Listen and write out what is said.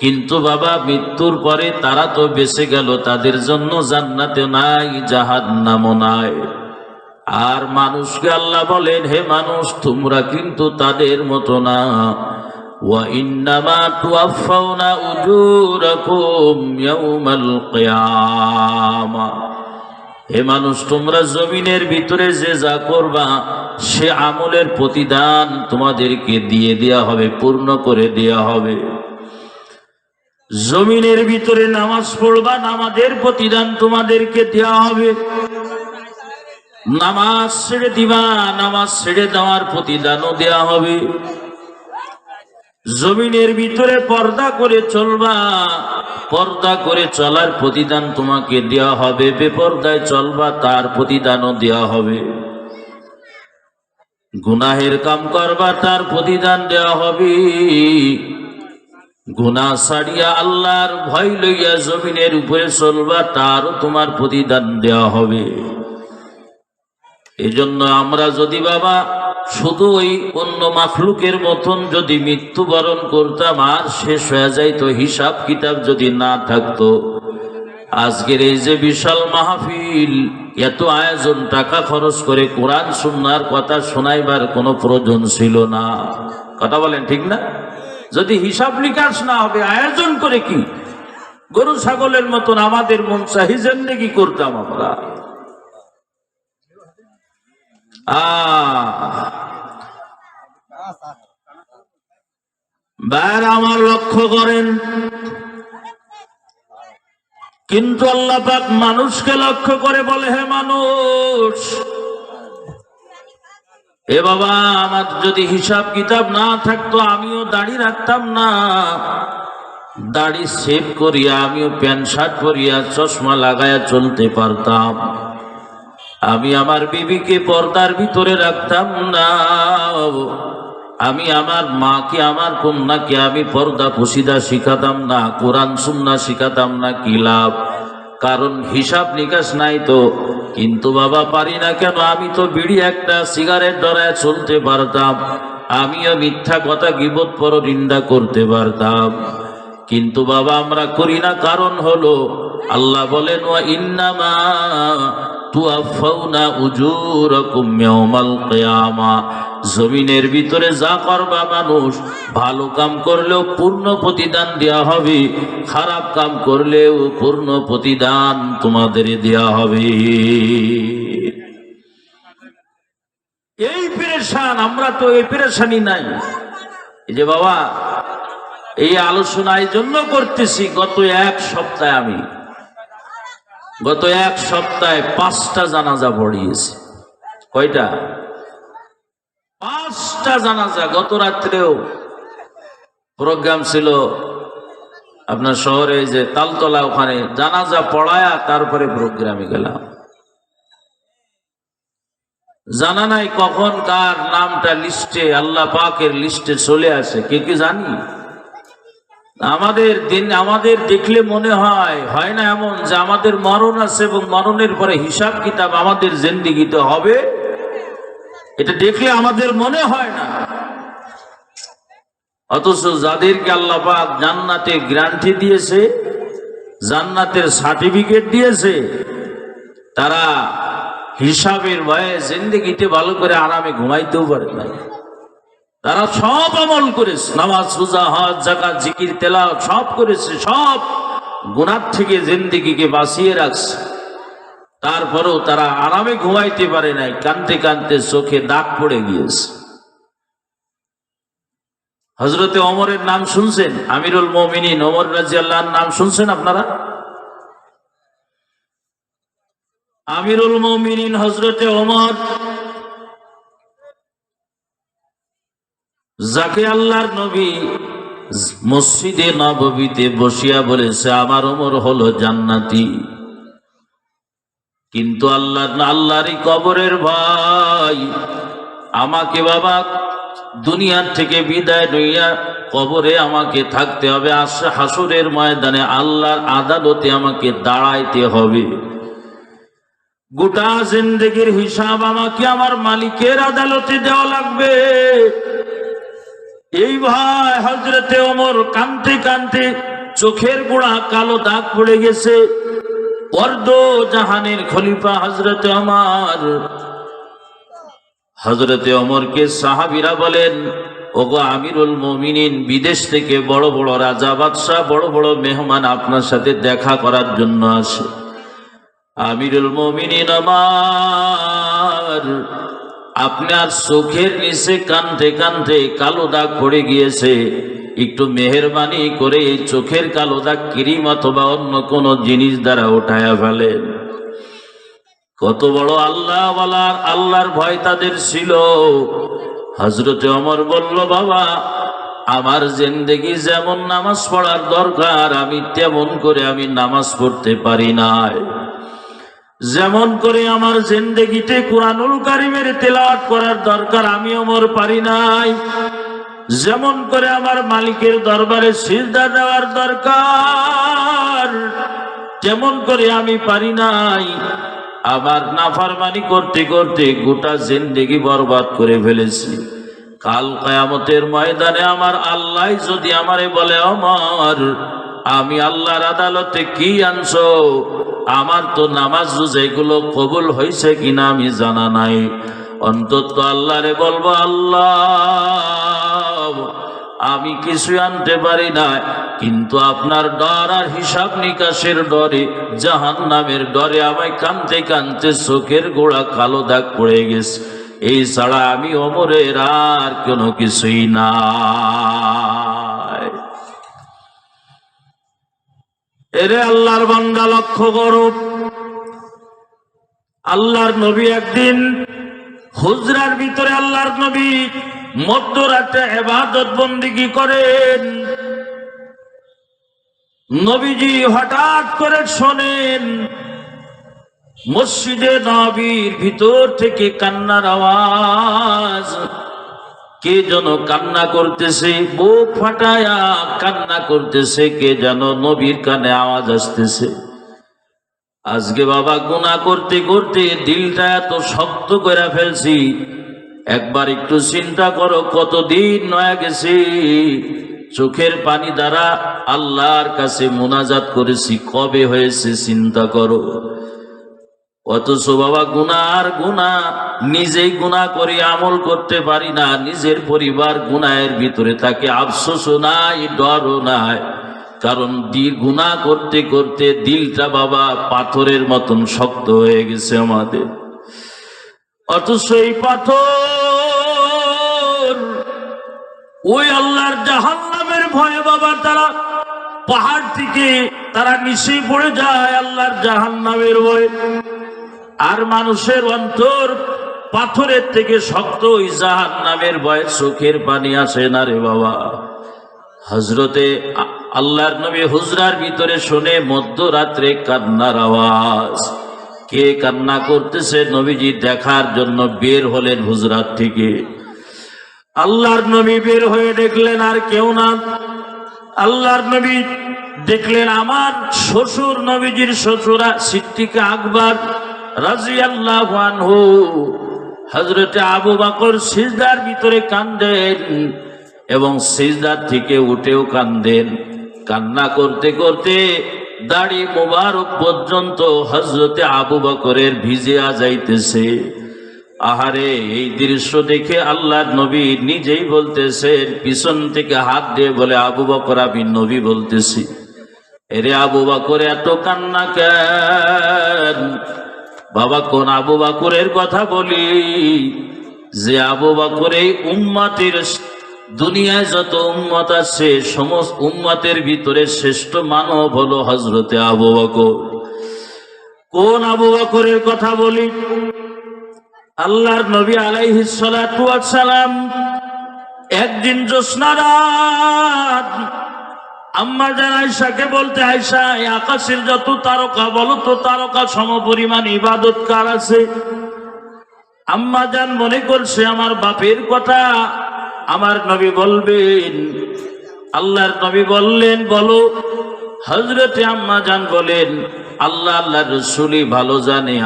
কিন্তু বাবা, মৃত্যুর পরে তারা তো বেঁচে গেল, তাদের জন্য জান্নাতে নাই জাহান নামও নাই। আর মানুষকে আল্লাহ বলেন, হে মানুষ, তোমরা কিন্তু তাদের মতো না। ওয়া হে মানুষ, তোমরা জমিনের ভিতরে যে যা করবা, সে আমলের প্রতিদান তোমাদেরকে দিয়ে দেয়া হবে, পূর্ণ করে দেয়া হবে। জমিনের ভিতরে নামাজ পড়বা, নামাজের প্রতিদান তোমাদেরকে দেওয়া হবে। নামাজ ছেড়ে দিবা, নামাজ ছেড়ে দেওয়ার প্রতিদানও দেয়া হবে। জমিনের ভিতরে পর্দা করে চলবা। পর্দা করে চলার প্রতিদান তোমাকে দেওয়া হবে। বেপর্দায় চলবা, তার প্রতিদানও দেওয়া হবে। গুনাহের কাম করবা, তার প্রতিদান দেওয়া হবে। গুনা ছাড়িয়া আল্লাহর ভয় লইয়া জমিনের উপরে চলবা, তারও তোমার প্রতিদান দেওয়া হবে। এজন্য আমরা যদি বাবা শুধু ওই অন্য মাখলুকের মতন যদি মৃত্যুবরণ করতাম, আর শেষ হয়ে যাইতো, হিসাব কিতাব যদি না থাকতো। আজকের এই যে বিশাল মাহফিল, এত আয়োজন, টাকা খরচ করে কোরআন শুননার কথা শোনাইবার কোনো প্রয়োজন ছিল না। কথা বলেন ঠিক না? যদি হিসাব নিকাশ না হবে, আয়োজন করে কি? গরু, ছাগলের মতন আমাদের মন চাহি কি করতাম আমরা। বাইর আমার লক্ষ্য করেন। কিন্তু আল্লাহ পাক মানুষকে লক্ষ্য করে বলে, হে মানুষ, এ বাবা, আমার যদি হিসাব কিতাব না থাকতো, আমিও দাড়ি রাখতাম না। দাড়ি সেভ করিয়া, আমিও প্যান্ট শার্ট পরিয়া, চশমা লাগায়া চলতে পারতাম। আমি আমার বিবিকে পর্দার ভিতরে রাখতাম না। আমি আমার মাকে, আমার কন্যাকে আমি পর্দা পুশিদা শিখাতাম না, কোরআন, সুন্না শিখাতাম না, কি লাভ? কারণ হিসাব নিকাশ নাই তো। কিন্তু বাবা, পারি না কেন? আমি তো বিড়ি একটা সিগারেট ডরায় চলতে পারতাম। আমিও মিথ্যা কথা গিবত পর নিন্দা করতে পারতাম। কিন্তু বাবা, আমরা করি না। কারণ হলো, আল্লাহ বলেন ইন্নামা জমিনের ভিতরে যা করবা মানুষ, ভালো কাম করলেও পূর্ণ প্রতিদান দেয়া হবে, খারাপ কাম করলেও পূর্ণ প্রতিদান তোমাদের দেয়া হবে। এই পেরেশান, আমরা তো এই পেরেশানি নাই। যে বাবা, এই আলোচনা এই জন্য করতেছি গত এক সপ্তাহে আমি। গত এক সপ্তাহে পাঁচটা জানাজা পড়িয়েছে। কয়টা? পাঁচটা জানাজা। গত রাত্রেও প্রোগ্রাম ছিল আপনার শহরে যে তালতলা ওখানে। জানাজা পড়ায়া তারপরে প্রোগ্রামে গেলাম। জানা নাই কখন কার নামটা লিস্টে, আল্লাহ পাকের লিস্টে চলে আসে। কে কি জানি? আমাদের দিন, আমাদের দেখলে মনে হয় হয় না এমন যে আমাদের মরণ আছে এবং মরণের পরে হিসাব কিতাব আমাদের জিন্দিগিতে হবে? এটা দেখলে আমাদের মনে হয় না। অথচ যাদেরকে আল্লাহ পাক জান্নাতে গ্রান্টি দিয়েছে, জান্নাতের সার্টিফিকেট দিয়েছে, তারা হিসাবের ভয়ে জিন্দিগিতে ভালো করে আরামে ঘুমাইতেও পারে না। তারা সব আমল করেছে। নামাজ, রোজা, হজ জাকাত জিকির তেলা সব করেছে, সব গুণার থেকে জিন্দিগিকে বাঁচিয়ে রাখছে। তারপরেও তারা আরামে ঘুমাইতে পারে নাই, কানতে কানতে চোখে দাগ পড়ে গিয়েছে। হজরতে অমরের নাম শুনছেন? আমিরুল মমিনিন অমর রাজি আল্লাহর নাম শুনছেন আপনারা? আমিরুল মমিনিন হজরতে অমর যাকে আল্লাহর নবী মসজিদে নববীতে বসিয়া বলেছে, আমার ওমর হলো জান্নাতি। কিন্তু আল্লাহ আল্লাহরই কবরের ভাই। আমাকে বাবা, দুনিয়ার থেকে বিদায় নইয়া কবরে আমাকে থাকতে হবে। আসে হাসুরের ময়দানে আল্লাহর আদালতে আমাকে দাঁড়াইতে হবে। গোটা জিন্দগির হিসাব আমাকে আমার মালিকের আদালতে দেওয়া লাগবে। এই ভাই হজরতে ওমর কানতে কানতে চোখের গোড়া কালো দাগ পড়ে গেছে। অর্ধ জাহানের খলিফা হজরতে আমার হজরতে অমরকে সাহাবিরা বলেন, ওগো আমিরুল মমিনিন, বিদেশ থেকে বড় বড় রাজা বাদশাহ, বড় বড় মেহমান আপনার সাথে দেখা করার জন্য আসে। আমিরুল মমিনিন আমার আপনার চোখের নিচে কানতে কানতে কালো দাগ পড়ে গিয়েছে। একটু মেহরবানি করে এই চোখের কালো দাগ ক্রিম অথবা অন্য কোনো জিনিস দ্বারা উঠায়া ফেলেন। কত বড় আল্লাহ বলার আল্লাহর ভয় তাদের ছিল। হজরতে অমর বলল, বাবা, আমার জিন্দেগি যেমন নামাজ পড়ার দরকার, আমি তেমন করে আমি নামাজ পড়তে পারি নাই। যেমন করে আমার জিন্দেগিতে কোরআনুল কারিমের তেলাওয়াত করার দরকার আমি অমর পারি নাই। যেমন করে আমার মালিকের দরবারে সিজদা দেওয়ার দরকার, তেমন করে আমি পারি নাই। আবার নাফারমানি করতে করতে গোটা জিন্দেগি বরবাদ করে ফেলেছি। কাল কয়ামতের ময়দানে আমার আল্লাহ যদি আমারে বলে আমার আমি আল্লাহর আদালতে কি আনছো? আমার তো নামাজ যেগুলো কবুল হয়েছে কিনা আমি জানা নাই। অন্তত আল্লাহরে বলব, আল্লাহ, আমি কিছু আনতে পারি না কিন্তু আপনার ডর আর হিসাব নিকাশের ডরে জাহান নামের ডরে আমায় কানতে কানতে চোখের গোড়া কালো দাগ পড়ে গেছে। এই ছাড়া আমি অমরের আর কোনো কিছুই না এরে আল্লাহর বান্দা, লক্ষ্য করো। আল্লাহর নবী একদিন হুজরার ভিতরে আল্লাহর নবী মধ্যরাতে এবাদত বন্দিগি করেন। নবীজি হঠাৎ করে শোনেন, মসজিদে নবীর ভিতর থেকে কান্নার আওয়াজ। কে যেন কান্না করতেছে, বুক ফাটায়া কান্না করতেছে, কে যেন নবীর কানে আওয়াজ আসতেছে। আজকে বাবা গুণা করতে করতে দিলটা এত শক্ত করে ফেলছি, একবার একটু চিন্তা করো কতদিন নয়া গেছি। চোখের পানি দ্বারা আল্লাহর কাছে মোনাজাত করেছি, কবে হয়েছে চিন্তা করো। অথচ বাবা গুণা আর গুণা নিজেই গুণা করে আমল করতে পারি না, নিজের পরিবার গুনায়ের ভিতরে থাকে। আফসোসও নাই, ডরও নাই। কারণ দি গুণা করতে করতে দিলটা বাবা পাথরের মতন শক্ত হয়ে গেছে আমাদের। অথচ এই পাথর, ওই আল্লাহর জাহান্নামের ভয়ে বাবা তারা পাহাড় থেকে তারা নিচে পড়ে যায়, আল্লাহর জাহান্নামের ভয়ে। আর মানুষের অন্তর পাথরের থেকে শক্ত ওই জাহান নামের ভয়ে চোখের পানি আসে না রে বাবা। হজরতে আল্লাহর নবী হুজরার ভিতরে শুনে মধ্যরাত্রে কান্নার আওয়াজ। কে কান্না করতেছে নবীজি দেখার জন্য বের হলেন হুজরাত থেকে। আল্লাহর নবী বের হয়ে দেখলেন আর কেউ না। আল্লাহর নবী দেখলেন আমার শ্বশুর নবীজির শ্বশুরা সিদ্দিকে আকবর। রাজি আল্লাহ হজরতে আবু বাকর সিজদার ভিতরে কান্দেন এবং সিজদার থেকে উঠেও কান্দেন। কান্না করতে করতে দাড়ি মোবারক পর্যন্ত হজরতে আবু বকরের ভিজিয়া যাইতেছে। আহারে, এই দৃশ্য দেখে আল্লাহর নবী নিজেই বলতেছেন, পিছন থেকে হাত দিয়ে বলে, আবু বকর, আমি নবী বলতেছি। এরে আবু বকর, এত কান্না কেন? বাবা কোন আবু বাকরের কথা বলি? যে আবু বাকর এই উম্মাতের দুনিয়ায় যত উম্মত আছে, সমস্ত উম্মাতের ভিতরে শ্রেষ্ঠ মানব হলো হজরতে আবু বকর। কোন আবু বকরের কথা বলি? আল্লাহর নবী আলাইহিস সালাতু সালাম একদিন জ্যোৎস্না রাত আম্মা যান আয়সাকে বলতে আয়সা এই আকাশের যত তারকা, বলো তো তারকা সম পরিমাণ ইবাদত কার আছে? আম্মা যান মনে করছে, আমার বাপের কথা। আমার নবী বলবেন, আল্লাহর নবী বললেন, বলো। হজরতে আম্মা যান বলেন, আল্লাহ আল্লাহ রসুলি ভালো জানে